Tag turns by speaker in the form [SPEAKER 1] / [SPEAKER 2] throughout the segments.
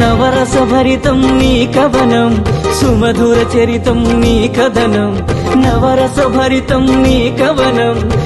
[SPEAKER 1] నవరస భరితం నీ కవనం సుమధుర చరితం నీ కథనం. నవరస భరితం నీ కవనం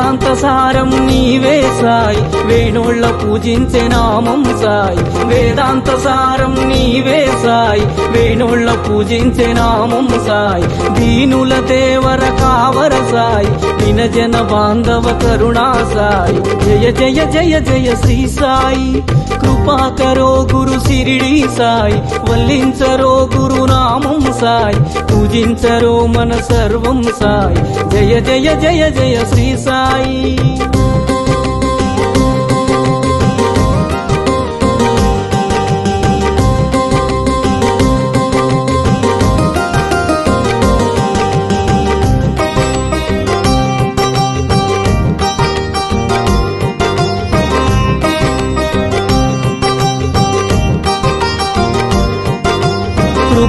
[SPEAKER 1] వేదాంత సారం నీవే సాయి. వేణుళ్ళ పూజించే నామం సాయి. వేదాంత సారం నీవే సాయి. వేణుళ్ళ పూజించే నామం సాయి. దీనుల దేవర కావర సాయి. జన బాంధవ కరుణా సాయి జయ జయ జయ జయ శ్రీ సాయి కృపాకరో గురు సిరిడి సాయి. వల్లించరో గురు నామం సాయి. పూజించరో మన సర్వం సాయి. జయ జయ జయ జయ శ్రీ సాయి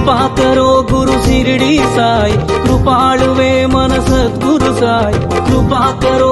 [SPEAKER 1] కృపాకరో గురు సిరిడి సాయి కృపాళువే మన సద్గురు సాయి కృపాకరో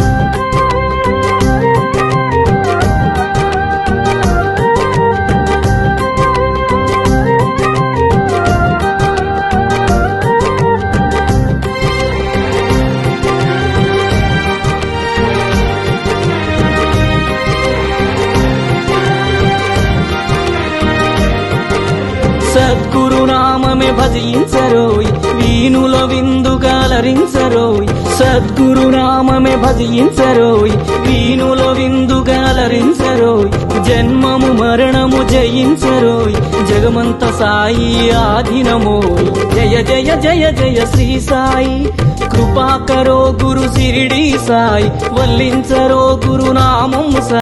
[SPEAKER 1] సద్గురునామే భజించరోయ్. వీణుల విందుగాలరించరోయ్ సద్గురునామమె భజించరోయ్. వీణుల విందుగాలరించరోయ్ జన్మము మరణము జయించరోయ్. జగమంత సాయి ఆధీనమోయ్. జయ జయ జయ జయ శ్రీ సాయి. కృపాకరో గురు సిరిడి సాయి. వల్లించరో గురునామం సాయి.